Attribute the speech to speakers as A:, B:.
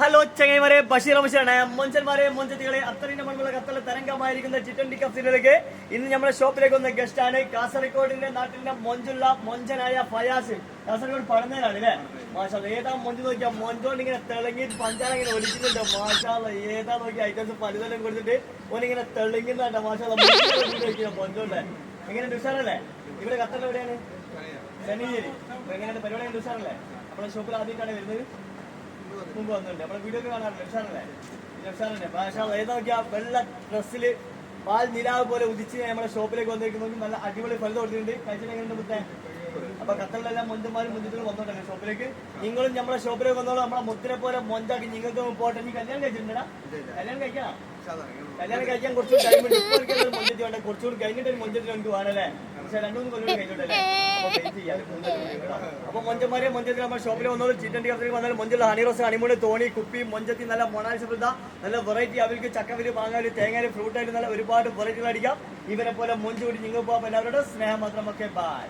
A: Hello ചങ്ങൈമാരെ Basheer ബഷീറാണ് മൊഞ്ചന്മാരെ മൊഞ്ചത്തികളെ അത്രയും നമ്മളുള്ള കത്തല തരംഗമായിരിക്കുന്ന ചിറ്റണ്ടി കഫ്സിലേക്ക് ഇന്ന് നമ്മുടെ ഷോപ്പിലേക്ക് വന്ന ഗസ്റ്റ് ആണ് കാസർഗോഡിന്റെ നാട്ടിലെ മൊഞ്ചുള്ള മൊഞ്ചനായ ഫയാസ്. കാസർഗോഡ് പടന്നേരാണ് അല്ലേ? മാഷാ ഏതാ മൊഞ്ച് നോക്കിയാ? മൊഞ്ചോണ്ട് ഇങ്ങനെ തെളിങ്ങി പഞ്ചാര ഇങ്ങനെ ഒലിക്കുന്നുണ്ട് മാഷാ ഏതാ നോക്കി ഐറ്റംസ് പലതരം കൊടുത്തിട്ട് ഓനിങ്ങനെ തെളിങ്ങുന്നുണ്ട് മാഷാ. മൊഞ്ചോണ്ട് എങ്ങനെ ഉഷാറല്ലേ? ഇവിടെ കത്തല എവിടെയാണ്? ശനിശ്ശേരി എങ്ങനെയാണ് പരിപാടി? ഉഷാറല്ലേ? നമ്മുടെ ഷോപ്പിൽ ആദ്യമായിട്ടാണ് വരുന്നത്. മുമ്പ് വന്നിട്ടുണ്ട്. നമ്മളെ വീഡിയോ ഒക്കെ കാണാറില്ല ഉഷാറല്ലേ ഉഷാറല്ലേ ഏതാ ഏത് നോക്കിയാ വെള്ള ഡ്രസ്സിൽ പാൽ നിലാവ് പോലെ ഉദിച്ച് നമ്മുടെ ഷോപ്പിലേക്ക് വന്നിരിക്കുന്നു നല്ല അടിപൊളി ഫലം കൊടുത്തിട്ടുണ്ട്. കഴിച്ചിട്ട് എങ്ങനെയുണ്ട് മുത്തേ? അപ്പൊ ഖത്തറിലെല്ലാം മൊഞ്ചന്മാരും മുന്തിട്ടും വന്നോട്ടെ ഷോപ്പിലേക്ക് നിങ്ങളും നമ്മുടെ ഷോപ്പിലേക്ക് വന്നോളൂ. നമ്മളെ മുത്തിനെ പോലെ മൊഞ്ചാക്കി നിങ്ങൾക്ക് പോട്ടെ. നീ കല്യാണം കഴിച്ചിട്ടുണ്ടാ കല്യാണം കഴിക്കണം? കല്യാണം കഴിക്കാൻ കുറച്ച് ടൈം മൊഞ്ചത്തി വേണ്ട. കുറച്ചുകൂടി കഴിഞ്ഞിട്ട് ഒരു മൊഞ്ചത്തി എനിക്ക് വേണല്ലേ പക്ഷെ രണ്ടു മൂന്ന് കൊല്ലം കഴിഞ്ഞിട്ടല്ലേ? അപ്പൊ മൊഞ്ചന്മാരെ മൊഞ്ചത്തിൽ നമ്മുടെ ഷോപ്പിൽ വന്നത് ചിറ്റണ്ടി കടത്തിൽ വന്നാൽ മൊഞ്ചുള്ള ഹണി റോസ് ഹണിമൂണ് തോണി കുപ്പി മൊഞ്ചത്തിൽ നല്ല മൊണാലിസ വൃദ്ധ നല്ല വെറൈറ്റി അവർക്ക് ചക്കവിൽ മാങ്ങാൽ തേങ്ങാൽ ഫ്രൂട്ടായിട്ട് നല്ല ഒരുപാട് വെറൈറ്റികൾ അടിക്കാം ഇവരെ പോലെ മൊഞ്ച് കൂടി നിങ്ങൾ പോകാം എല്ലാവരോടും സ്നേഹം മാത്രം. ഒക്കെ ബൈ